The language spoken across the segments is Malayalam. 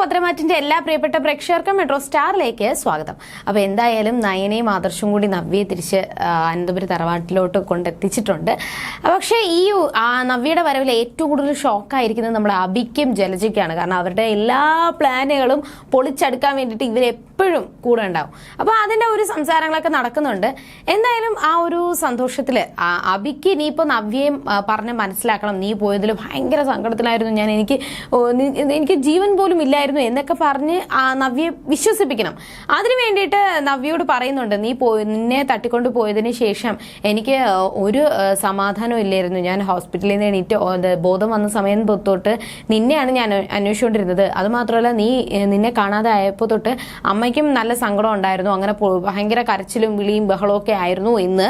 ഭദ്രമാറ്റിന്റെ എല്ലാ പ്രിയപ്പെട്ട പ്രേക്ഷകർക്കും മെട്രോ സ്റ്റാറിലേക്ക് സ്വാഗതം. അപ്പൊ എന്തായാലും നയനയും ആദർശവും കൂടി നവ്യയെ തിരിച്ച് അനന്തപുരി തറവാട്ടിലോട്ട് കൊണ്ടെത്തിച്ചിട്ടുണ്ട്. പക്ഷേ ഈ നവ്യയുടെ വരവിൽ ഏറ്റവും കൂടുതൽ ഷോക്കായിരിക്കുന്നത് നമ്മുടെ അബിക്കും ജലജയ്ക്കാണ് കാരണം അവരുടെ എല്ലാ പ്ലാനുകളും പൊളിച്ചെടുക്കാൻ വേണ്ടിയിട്ട് ഇവരെപ്പോഴും കൂടെ ഉണ്ടാവും. അപ്പോൾ അതിന്റെ ഒരു സംസാരങ്ങളൊക്കെ നടക്കുന്നുണ്ട്. എന്തായാലും ആ ഒരു സന്തോഷത്തിൽ അബിക്ക് ഇനിയിപ്പോൾ നവ്യയും പറഞ്ഞ് മനസ്സിലാക്കണം. നീ പോയതിൽ ഭയങ്കര സങ്കടത്തിലായിരുന്നു. ഞാൻ എനിക്ക് എനിക്ക് ജീവൻ പോലും ഇല്ലായിരുന്നു. എന്നൊക്കെ പറഞ്ഞ് നവ്യെ വിശ്വസിപ്പിക്കണം. അതിനു വേണ്ടിയിട്ട് നവ്യോട് പറയുന്നുണ്ട് നീ പോയി നിന്നെ തട്ടിക്കൊണ്ട് പോയതിന് ശേഷം എനിക്ക് ഒരു സമാധാനം ഇല്ലായിരുന്നു. ഞാൻ ഹോസ്പിറ്റലിൽ നിന്ന് എണീറ്റ് ബോധം വന്ന സമയം തൊട്ട് നിന്നെയാണ് ഞാൻ അന്വേഷിച്ചുകൊണ്ടിരുന്നത് അതുമാത്രമല്ല നീ നിന്നെ കാണാതെ ആയപ്പോൾ തൊട്ട് അമ്മയ്ക്കും നല്ല സങ്കടം ഉണ്ടായിരുന്നു. അങ്ങനെ ഭയങ്കര കരച്ചിലും വിളിയും ബഹളവും ഒക്കെ ആയിരുന്നു എന്ന്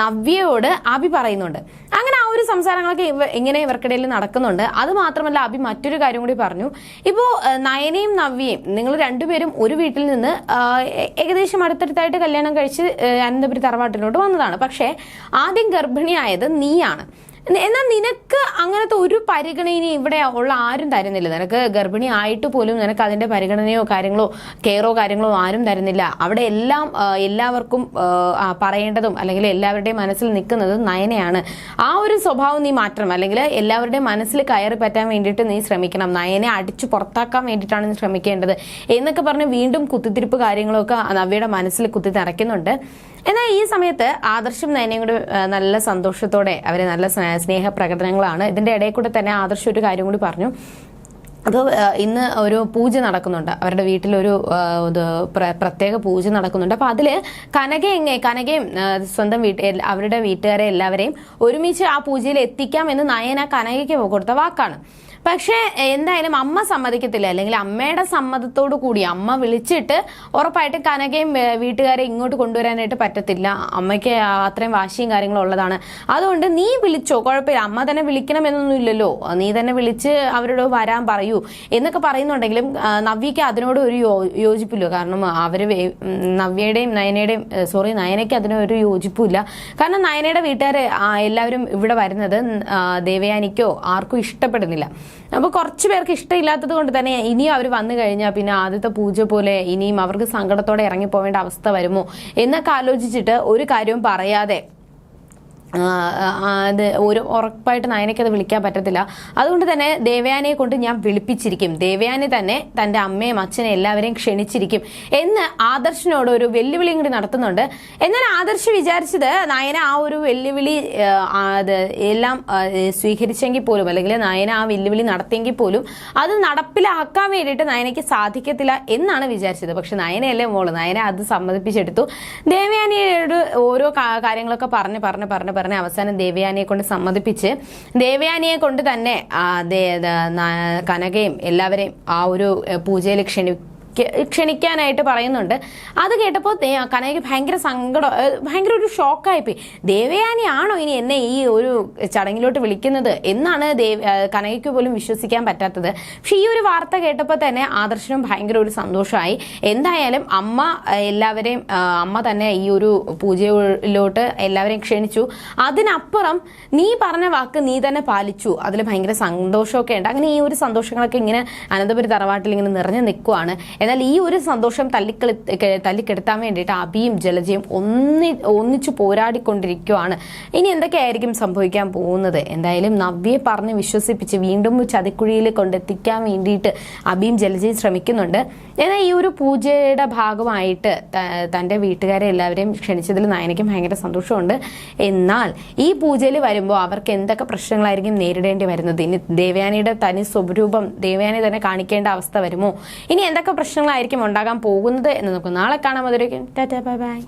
നവ്യയോട് അഭി പറയുന്നുണ്ട്. അങ്ങനെ ഒരു സംസാരങ്ങളൊക്കെ ഇവ ഇങ്ങനെ ഇവർക്കിടയിൽ നടക്കുന്നുണ്ട്? അത് മാത്രമല്ല അഭി മറ്റൊരു കാര്യം കൂടി പറഞ്ഞു. ഇപ്പോൾ നയനയും നവ്യയും നിങ്ങൾ രണ്ടുപേരും ഒരു വീട്ടിൽ നിന്ന് ഏകദേശം അടുത്തടുത്തായിട്ട് കല്യാണം കഴിച്ച് അനന്തപുരി തറവാട്ടിലോട്ട് വന്നതാണ്. പക്ഷേ ആദ്യം ഗർഭിണിയായത് നീയാണ്. എന്നാൽ നിനക്ക് അങ്ങനത്തെ ഒരു പരിഗണനയും ഇവിടെ ഉള്ള ആരും തരുന്നില്ല. നിനക്ക് ഗർഭിണി ആയിട്ട് പോലും നിനക്ക് അതിന്റെ പരിഗണനയോ കാര്യങ്ങളോ കെയറോ കാര്യങ്ങളോ ആരും തരുന്നില്ല. അവിടെ എല്ലാം എല്ലാവർക്കും പറയേണ്ടതും അല്ലെങ്കിൽ എല്ലാവരുടെയും മനസ്സിൽ നിൽക്കുന്നതും നയനയാണ്. ആ ഒരു സ്വഭാവം നീ മാറ്റണം അല്ലെങ്കിൽ എല്ലാവരുടെയും മനസ്സിൽ കയറി പറ്റാൻ വേണ്ടിയിട്ട് നീ ശ്രമിക്കണം. നയനെ അടിച്ചു പുറത്താക്കാൻ വേണ്ടിയിട്ടാണ് നീ ശ്രമിക്കേണ്ടത് എന്നൊക്കെ പറഞ്ഞ് വീണ്ടും കുത്തിത്തിരിപ്പ് കാര്യങ്ങളൊക്കെ നവ്യയുടെ മനസ്സിൽ കുത്തി നിറയ്ക്കുന്നുണ്ട്. എന്നാൽ ഈ സമയത്ത് ആദർശം നയനയും കൂടി നല്ല സന്തോഷത്തോടെ അവരെ നല്ല സ്നേ- സ്നേഹ പ്രകടനങ്ങളാണ് ഇതിന്റെ ഇടയിൽ കൂടെ തന്നെ ആദർശം ഒരു കാര്യം കൂടി പറഞ്ഞു. അപ്പോൾ ഇന്ന് ഒരു പൂജ നടക്കുന്നുണ്ട്. അവരുടെ വീട്ടിലൊരു പ്രത്യേക പൂജ നടക്കുന്നുണ്ട്. അപ്പോൾ അതിൽ കനക എങ്ങനെ കനകയും സ്വന്തം വീട്ടിൽ അവരുടെ വീട്ടുകാരെ എല്ലാവരെയും ഒരുമിച്ച് ആ പൂജയിൽ എത്തിക്കാം എന്ന് നയന കനകയ്ക്ക് കൊടുത്ത വാക്കാണ്. പക്ഷേ എന്തായാലും അമ്മ സമ്മതിക്കത്തില്ല. അല്ലെങ്കിൽ അമ്മയുടെ സമ്മതത്തോടു കൂടി അമ്മ വിളിച്ചിട്ട് ഉറപ്പായിട്ട് കനകയും വീട്ടുകാരെ ഇങ്ങോട്ട് കൊണ്ടുവരാനായിട്ട് പറ്റത്തില്ല. അമ്മയ്ക്ക് അത്രയും വാശിയും കാര്യങ്ങളും ഉള്ളതാണ്. അതുകൊണ്ട് നീ വിളിച്ചോ? കുഴപ്പമില്ല. അമ്മ തന്നെ വിളിക്കണമെന്നൊന്നും ഇല്ലല്ലോ. നീ തന്നെ വിളിച്ച് അവരോട് വരാൻ പറയൂ എന്നൊക്കെ പറയുന്നുണ്ടെങ്കിലും നവ്യയ്ക്ക് അതിനോട് ഒരു യോജിപ്പില്ല. കാരണം അവർ നവ്യയുടെയും നയനയുടെയും സോറി നയനയ്ക്ക് അതിനൊരു യോജിപ്പില്ല. കാരണം നയനയുടെ വീട്ടുകാർ എല്ലാവരും ഇവിടെ വരുന്നത് ദേവയാനിക്കോ ആർക്കും ഇഷ്ടപ്പെടുന്നില്ല. അപ്പോൾ കുറച്ച് പേർക്ക് ഇഷ്ടമില്ലാത്തത് കൊണ്ട് തന്നെ ഇനിയും അവർ വന്നു കഴിഞ്ഞാൽ പിന്നെ ആദ്യത്തെ പൂജ പോലെ ഇനിയും അവർക്ക് സങ്കടത്തോടെ ഇറങ്ങിപ്പോവേണ്ട അവസ്ഥ വരുമോ എന്നൊക്കെ ആലോചിച്ചിട്ട് ഒരു കാര്യവും പറയാതെ അത് ഒരു ഉറപ്പായിട്ട് നയനയ്ക്ക് വിളിക്കാൻ പറ്റത്തില്ല. അതുകൊണ്ട് തന്നെ ദേവയാനയെ കൊണ്ട് ഞാൻ വിളിപ്പിച്ചിരിക്കും. ദേവയാനി തന്നെ തന്റെ അമ്മയും അച്ഛനെ എല്ലാവരെയും ക്ഷണിച്ചിരിക്കും എന്ന് ആദർശിനോട് ഒരു വെല്ലുവിളിയും കൂടി നടത്തുന്നുണ്ട്. എന്നാൽ ആദർശ് വിചാരിച്ചത് നയന ആ ഒരു വെല്ലുവിളി അത് എല്ലാം സ്വീകരിച്ചെങ്കിൽ പോലും അല്ലെങ്കിൽ നയന ആ വെല്ലുവിളി നടത്തിയെങ്കിൽ പോലും അത് നടപ്പിലാക്കാൻ വേണ്ടിയിട്ട് നയനയ്ക്ക് സാധിക്കത്തില്ല എന്നാണ് വിചാരിച്ചത്. പക്ഷെ നയനയല്ലേ മോൾ? നയന അത് സമ്മതിപ്പിച്ചെടുത്തു. ദേവയാനിയോട് ഓരോ കാര്യങ്ങളൊക്കെ പറഞ്ഞ് പറഞ്ഞ് പറഞ്ഞ് പറഞ്ഞ് അവസാനം ദേവയാനിയെ കൊണ്ട് സമ്മതിപ്പിച്ച് ദേവയാനിയെ കൊണ്ട് തന്നെ കനകയും എല്ലാവരെയും ആ ഒരു പൂജയിൽ ക്ഷണി ക്ഷ- ക്ഷണിക്കാനായിട്ട് പറയുന്നുണ്ട്. അത് കേട്ടപ്പോൾ കനകയ്ക്ക് ഭയങ്കര സങ്കടം ഭയങ്കര ഒരു ഷോക്കായിപ്പോയി. ദേവയാനി ആണോ ഇനി എന്നെ ഈ ഒരു ചടങ്ങിലോട്ട് വിളിക്കുന്നത് എന്നാണ് ദേവ കനകയ്ക്ക് പോലും വിശ്വസിക്കാൻ പറ്റാത്തത്. പക്ഷേ ഈ ഒരു വാർത്ത കേട്ടപ്പോൾ തന്നെ ആദർശനും ഭയങ്കര ഒരു സന്തോഷമായി. എന്തായാലും അമ്മ എല്ലാവരെയും അമ്മ തന്നെ ഈ ഒരു പൂജയിലോട്ട് എല്ലാവരെയും ക്ഷണിച്ചു. അതിനപ്പുറം നീ പറഞ്ഞ വാക്ക് നീ തന്നെ പാലിച്ചു. അതിൽ ഭയങ്കര സന്തോഷമൊക്കെ ഉണ്ട്. അങ്ങനെ ഈ ഒരു സന്തോഷങ്ങളൊക്കെ ഇങ്ങനെ അനന്തപുരി തറവാട്ടിൽ ഇങ്ങനെ നിറഞ്ഞു നിൽക്കുവാണ്. എന്നാൽ ഈ ഒരു സന്തോഷം തല്ലിക്കളി തല്ലിക്കെടുത്താൻ വേണ്ടിയിട്ട് അബിയും ജലജയും ഒന്നി ഒന്നിച്ചു പോരാടിക്കൊണ്ടിരിക്കുകയാണ് ഇനി എന്തൊക്കെയായിരിക്കും സംഭവിക്കാൻ പോകുന്നത്? എന്തായാലും നവ്യയെ പറഞ്ഞ് വിശ്വസിപ്പിച്ച് വീണ്ടും ചതിക്കുഴിയിൽ കൊണ്ടെത്തിക്കാൻ വേണ്ടിയിട്ട് അബിയും ജലജയും ശ്രമിക്കുന്നുണ്ട്. എന്നാൽ ഈ ഒരു പൂജയുടെ ഭാഗമായിട്ട് തന്റെ വീട്ടുകാരെ എല്ലാവരെയും ക്ഷണിച്ചതിൽ നയനയ്ക്കും ഭയങ്കര സന്തോഷമുണ്ട്. എന്നാൽ ഈ പൂജയിൽ വരുമ്പോൾ അവർക്ക് എന്തൊക്കെ പ്രശ്നങ്ങളായിരിക്കും നേരിടേണ്ടി വരുന്നത്? ഇനി ദേവയാനിയുടെ തനി സ്വരൂപം ദേവയാനി തന്നെ കാണിക്കേണ്ട അവസ്ഥ വരുമോ? ഇനി എന്തൊക്കെ പ്രശ്നങ്ങളായിരിക്കും ഉണ്ടാകാൻ പോകുന്നത് എന്ന് നമുക്ക് നാളെ കാണാം. അതിലേക്കും ടാറ്റാ ബൈ ബൈ.